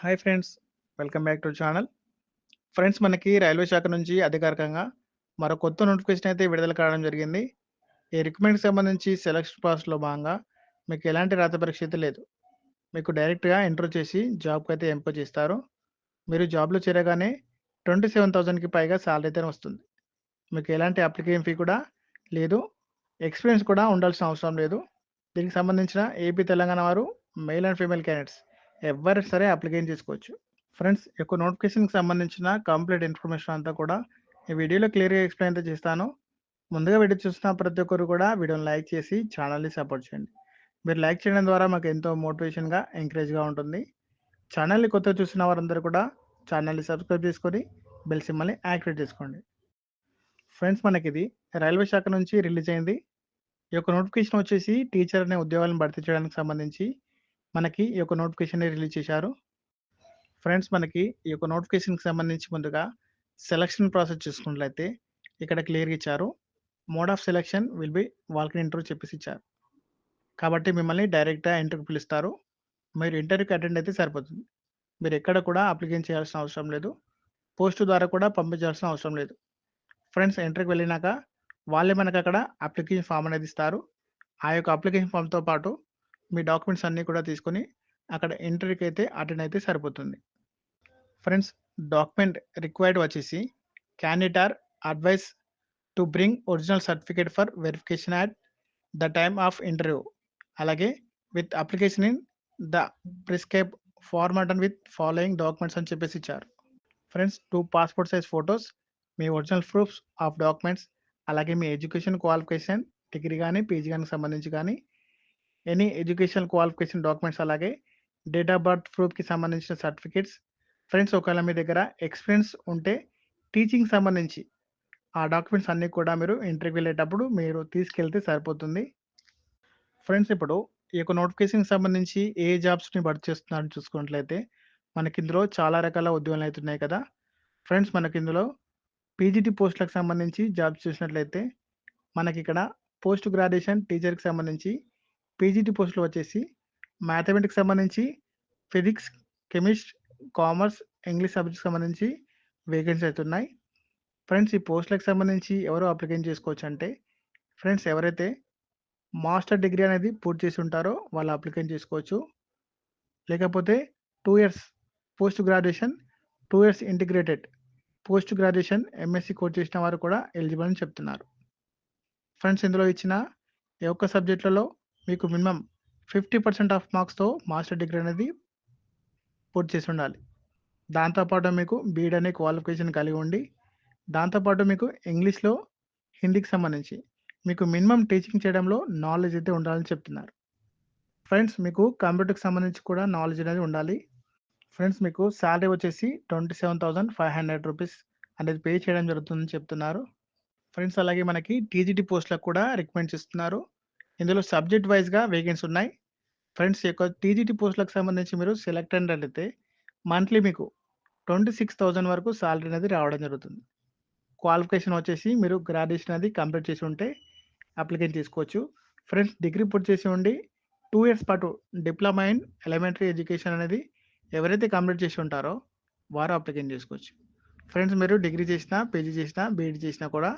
Hi friends welcome back to channel friends మనకి railway శాఖ నుంచి అధికారికంగా మరో కొత్త నోటిఫికేషన్ అయితే విడుదల కావడం జరిగింది. ఈ రిక్రూట్మెంట్కి సంబంధించి సెలక్షన్ ప్రాసెస్లో భాగంగా మీకు ఎలాంటి రాత పరీక్ష అయితే లేదు. మీకు డైరెక్ట్గా ఇంటర్వ్యూ చేసి జాబ్కి అయితే ఎంపిక చేస్తారు. మీరు జాబ్లో చేరగానే ట్వంటీ సెవెన్ థౌజండ్కి పైగా శాలరీ అయితే వస్తుంది. మీకు ఎలాంటి అప్లికేషన్ ఫీ కూడా లేదు. ఎక్స్పీరియన్స్ కూడా ఉండాల్సిన అవసరం లేదు. దీనికి సంబంధించిన ఏపీ తెలంగాణ వారు మెయిల్ అండ్ ఫీమేల్ క్యాండిడేట్స్ ఎవరు సరే అప్లికేషన్ చేసుకోవచ్చు. ఫ్రెండ్స్ యొక్క నోటిఫికేషన్కి సంబంధించిన కంప్లీట్ ఇన్ఫర్మేషన్ అంతా కూడా ఈ వీడియోలో క్లియర్గా ఎక్స్ప్లెయిన్ అయితే చేస్తాను. ముందుగా వీడియో చూస్తున్న ప్రతి ఒక్కరు కూడా వీడియోని లైక్ చేసి ఛానల్ని సపోర్ట్ చేయండి. మీరు లైక్ చేయడం ద్వారా మాకు ఎంతో మోటివేషన్గా ఎంకరేజ్గా ఉంటుంది. ఛానల్ని కొత్తగా చూస్తున్న వారందరూ కూడా ఛానల్ని సబ్స్క్రైబ్ చేసుకొని బెల్ సిమ్మల్ని యాక్టివేట్ చేసుకోండి. ఫ్రెండ్స్ మనకి ఇది రైల్వే శాఖ నుంచి రిలీజ్ అయింది. ఈ యొక్క నోటిఫికేషన్ వచ్చేసి టీచర్ అనే ఉద్యోగాలను భర్తీ చేయడానికి సంబంధించి మనకి ఈ యొక్క నోటిఫికేషన్ రిలీజ్ చేశారు. ఫ్రెండ్స్ మనకి ఈ యొక్క నోటిఫికేషన్కి సంబంధించి ముందుగా సెలక్షన్ ప్రాసెస్ చూసుకున్నట్లయితే ఇక్కడ క్లియర్గా ఇచ్చారు. Mode of selection will be walk in interview చెప్పేసి ఇచ్చారు. కాబట్టి మిమ్మల్ని డైరెక్ట్గా ఇంటర్వ్యూ పిలుస్తారు. మీరు ఇంటర్వ్యూకి అటెండ్ అయితే సరిపోతుంది. మీరు ఎక్కడ కూడా అప్లికేషన్ చేయాల్సిన అవసరం లేదు. పోస్ట్ ద్వారా కూడా పంపించాల్సిన అవసరం లేదు. ఫ్రెండ్స్ ఇంటర్వ్యూకి వెళ్ళినాక వాళ్ళే మనకు అక్కడ అప్లికేషన్ ఫామ్ అనేది ఇస్తారు. ఆ యొక్క అప్లికేషన్ ఫామ్తో పాటు మీ డాక్యుమెంట్స్ అన్నీ కూడా తీసుకొని అక్కడ ఇంటర్వ్యూకి అయితే అటెండ్ అయితే సరిపోతుంది. ఫ్రెండ్స్ డాక్యుమెంట్ రిక్వైర్డ్ వచ్చేసి candidate are advised to bring original certificate for verification at the time of interview. అలాగే with application in the prescribe format and with following documents అని చెప్పేసి ఇచ్చారు. Friends two passport size photos me original proofs of documents అలాగే మీ education qualification degree కానీ PG కానీ సంబంధించి కానీ ఎనీ ఎడ్యుకేషన్ క్వాలిఫికేషన్ డాక్యుమెంట్స్ అలాగే డేట్ ఆఫ్ బర్త్ ప్రూఫ్కి సంబంధించిన సర్టిఫికేట్స్ ఫ్రెండ్స్ ఒకవేళ మీ దగ్గర ఎక్స్పీరియన్స్ ఉంటే టీచింగ్ సంబంధించి ఆ డాక్యుమెంట్స్ అన్నీ కూడా మీరు ఇంటర్వ్యూకి వెళ్ళేటప్పుడు మీరు తీసుకెళ్తే సరిపోతుంది. ఫ్రెండ్స్ ఇప్పుడు ఈ యొక్క నోటిఫికేషన్కి సంబంధించి ఏ జాబ్స్ని భర్తీ చేస్తున్నారని చూసుకున్నట్లయితే మనకి ఇందులో చాలా రకాల ఉద్యోగాలు అవుతున్నాయి కదా. ఫ్రెండ్స్ మనకి ఇందులో పీజీటీ పోస్టులకు సంబంధించి జాబ్స్ చూసినట్లయితే మనకి ఇక్కడ పోస్ట్ గ్రాడ్యుయేషన్ టీచర్కి సంబంధించి పీజీటీ పోస్టులు వచ్చేసి మ్యాథమెటిక్స్ సంబంధించి physics chemistry commerce English subject సంబంధించి వేకెన్సీ అవుతున్నాయి ఫ్రెండ్స్ ఈ పోస్టులకు సంబంధించి ఎవరు అప్లికేషన్ చేసుకోవచ్చు అంటే ఫ్రెండ్స్ ఎవరైతే మాస్టర్ డిగ్రీ అనేది పూర్తి చేసి ఉంటారో వాళ్ళు అప్లికేషన్ చేసుకోవచ్చు. లేకపోతే two years post graduation two years integrated post graduation MSc course చేసిన వారు కూడా ఎలిజిబుల్ అని చెప్తున్నారు. ఫ్రెండ్స్ ఇందులో ఇచ్చిన ఏ ఒక్క సబ్జెక్టులలో మీకు మినిమం ఫిఫ్టీ పర్సెంట్ ఆఫ్ మార్క్స్తో మాస్టర్ డిగ్రీ అనేది పూర్తి చేసి ఉండాలి. దాంతోపాటు మీకు బీడ్ అనే క్వాలిఫికేషన్ కలిగి ఉండి దాంతోపాటు మీకు ఇంగ్లీష్లో హిందీకి సంబంధించి మీకు మినిమం టీచింగ్ చేయడంలో నాలెడ్జ్ అయితే ఉండాలని చెప్తున్నారు. ఫ్రెండ్స్ మీకు కంప్యూటర్కి సంబంధించి కూడా నాలెడ్జ్ అనేది ఉండాలి. ఫ్రెండ్స్ మీకు శాలరీ వచ్చేసి twenty seven thousand five hundred rupees అనేది పే చేయడం జరుగుతుందని చెప్తున్నారు. ఫ్రెండ్స్ అలాగే మనకి టీజీటీ పోస్ట్లకు కూడా రికమెండ్ చేస్తున్నారు. ఇందులో సబ్జెక్ట్ వైజ్గా వేకెన్సీ ఉన్నాయి. ఫ్రెండ్స్ యొక్క టీజీటీ పోస్టులకు సంబంధించి మీరు సెలెక్ట్ అయితే మంత్లీ మీకు ట్వంటీ సిక్స్ థౌజండ్ వరకు సాలరీ అనేది రావడం జరుగుతుంది. క్వాలిఫికేషన్ వచ్చేసి మీరు గ్రాడ్యుయేషన్ అది కంప్లీట్ చేసి ఉంటే అప్లికేషన్ తీసుకోవచ్చు. ఫ్రెండ్స్ డిగ్రీ పూర్తి చేసి ఉండి టూ ఇయర్స్ పాటు డిప్లొమా ఇన్ ఎలిమెంటరీ ఎడ్యుకేషన్ అనేది ఎవరైతే కంప్లీట్ చేసి ఉంటారో వారు అప్లికేషన్ చేసుకోవచ్చు. ఫ్రెండ్స్ మీరు డిగ్రీ చేసినా పీజీ చేసినా బీఈడీ చేసినా కూడా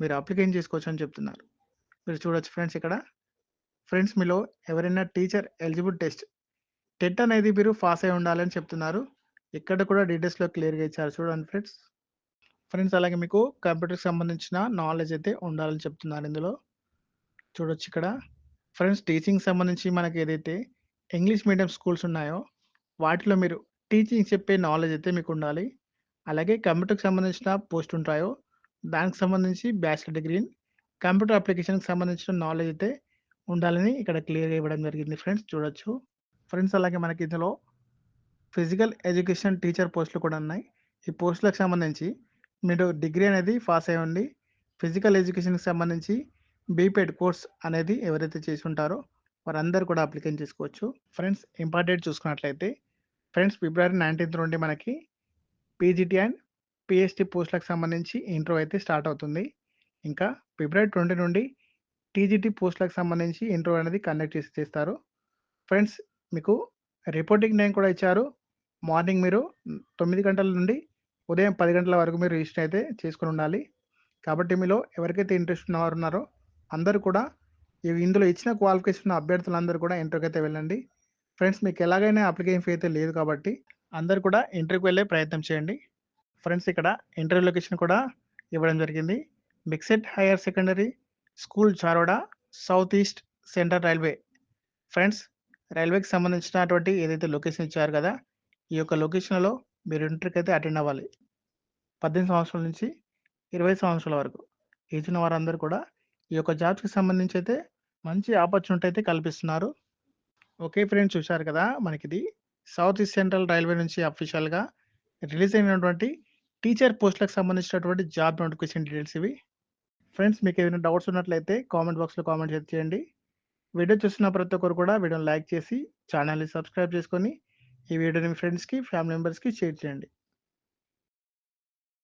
మీరు అప్లికేషన్ చేసుకోవచ్చు అని చెప్తున్నారు. మీరు చూడొచ్చు ఫ్రెండ్స్ ఇక్కడ. ఫ్రెండ్స్ మీలో ఎవరైనా టీచర్ ఎలిజిబుల్ టెస్ట్ టెట్ అనేది మీరు పాస్ అయి ఉండాలని చెప్తున్నారు. ఇక్కడ కూడా డీటెయిల్స్లో క్లియర్గా ఇచ్చారు చూడండి ఫ్రెండ్స్. ఫ్రెండ్స్ అలాగే మీకు కంప్యూటర్కి సంబంధించిన నాలెడ్జ్ అయితే ఉండాలని చెప్తున్నారు ఇందులో. చూడొచ్చు ఇక్కడ. ఫ్రెండ్స్ టీచింగ్ సంబంధించి మనకి ఏదైతే ఇంగ్లీష్ మీడియం స్కూల్స్ ఉన్నాయో వాటిలో మీరు టీచింగ్ చెప్పే నాలెడ్జ్ అయితే మీకు ఉండాలి. అలాగే కంప్యూటర్కి సంబంధించిన పోస్ట్ ఉంటాయో దానికి సంబంధించి బ్యాచిలర్ డిగ్రీ కంప్యూటర్ అప్లికేషన్కి సంబంధించిన నాలెడ్జ్ అయితే ఉండాలని ఇక్కడ క్లియర్గా ఇవ్వడం జరిగింది ఫ్రెండ్స్ చూడొచ్చు. ఫ్రెండ్స్ అలాగే మనకి ఇందులో ఫిజికల్ ఎడ్యుకేషన్ టీచర్ పోస్టులు కూడా ఉన్నాయి. ఈ పోస్టులకు సంబంధించి మీరు డిగ్రీ అనేది పాస్ అయి ఉండి ఫిజికల్ ఎడ్యుకేషన్కి సంబంధించి బీపెడ్ కోర్స్ అనేది ఎవరైతే చేసి ఉంటారో వారందరూ కూడా అప్లికేషన్ చేసుకోవచ్చు. ఫ్రెండ్స్ ఇంపార్టెంట్ చూసుకున్నట్లయితే ఫ్రెండ్స్ ఫిబ్రవరి నైన్టీన్త్ నుండి మనకి పీజీటీ అండ్ పిహెచ్డి పోస్టులకు సంబంధించి ఇంటర్వ్యూ అయితే స్టార్ట్ అవుతుంది. ఇంకా ఫిబ్రవరి ట్వంటీ నుండి టీజీటీ పోస్టులకు సంబంధించి ఇంటర్వ్యూ అనేది కండక్ట్ చేసి చేస్తారు ఫ్రెండ్స్ మీకు రిపోర్టింగ్ టైం కూడా ఇచ్చారు మార్నింగ్ మీరు తొమ్మిది గంటల నుండి ఉదయం పది గంటల వరకు మీరు రిజిస్టర్ అయితే చేసుకొని ఉండాలి. కాబట్టి మీలో ఎవరికైతే ఇంట్రెస్ట్ ఉన్నవారు ఉన్నారో అందరూ కూడా ఇందులో ఇచ్చిన క్వాలిఫికేషన్ ఉన్న అభ్యర్థులందరూ కూడా ఇంటర్వ్యూకి అయితే వెళ్ళండి. ఫ్రెండ్స్ మీకు ఎలాగైనా అప్లికేషన్ ఫీ అయితే లేదు కాబట్టి అందరూ కూడా ఇంటర్వ్యూకి వెళ్ళే ప్రయత్నం చేయండి. ఫ్రెండ్స్ ఇక్కడ ఇంటర్వ్యూ లొకేషన్ కూడా ఇవ్వడం జరిగింది. Mixed higher secondary school Charoda south east central railway. Friends రైల్వేకి సంబంధించినటువంటి ఏదైతే లొకేషన్ ఇచ్చారు కదా! ఈ యొక్క లొకేషన్‌లో మీరు ఇంటర్కి అయితే అటెండ్ అవ్వాలి. 18 సంవత్సరాల నుంచి 20 సంవత్సరాల వరకు ఏజ్ ఉన్న వారందరూ కూడా ఈ యొక్క జాబ్స్‌కి సంబంధించి అయితే మంచి ఆపర్చునిటీ అయితే కల్పిస్తున్నారు. ఓకే ఫ్రెండ్స్ చూశారు కదా! మనకిది సౌత్ ఈస్ట్ సెంట్రల్ రైల్వే నుంచి అఫీషియల్‌గా రిలీజ్ అయినటువంటి టీచర్ పోస్ట్‌లకు సంబంధించినటువంటి జాబ్ నోటిఫికేషన్ డీటెయిల్స్ ఇవి. ఫ్రెండ్స్ మీకు ఏమైనా డౌట్స్ ఉన్నట్లయితే కామెంట్ బాక్స్‌లో కామెంట్ చేయండి. వీడియో చూస్తున్న ప్రతి ఒక్కరు కూడా వీడియోని లైక్ చేసి ఛానల్ని సబ్స్క్రైబ్ చేసుకొని ఈ వీడియోని మీ ఫ్రెండ్స్‌కి, ఫ్యామిలీ మెంబర్స్‌కి షేర్ చేయండి.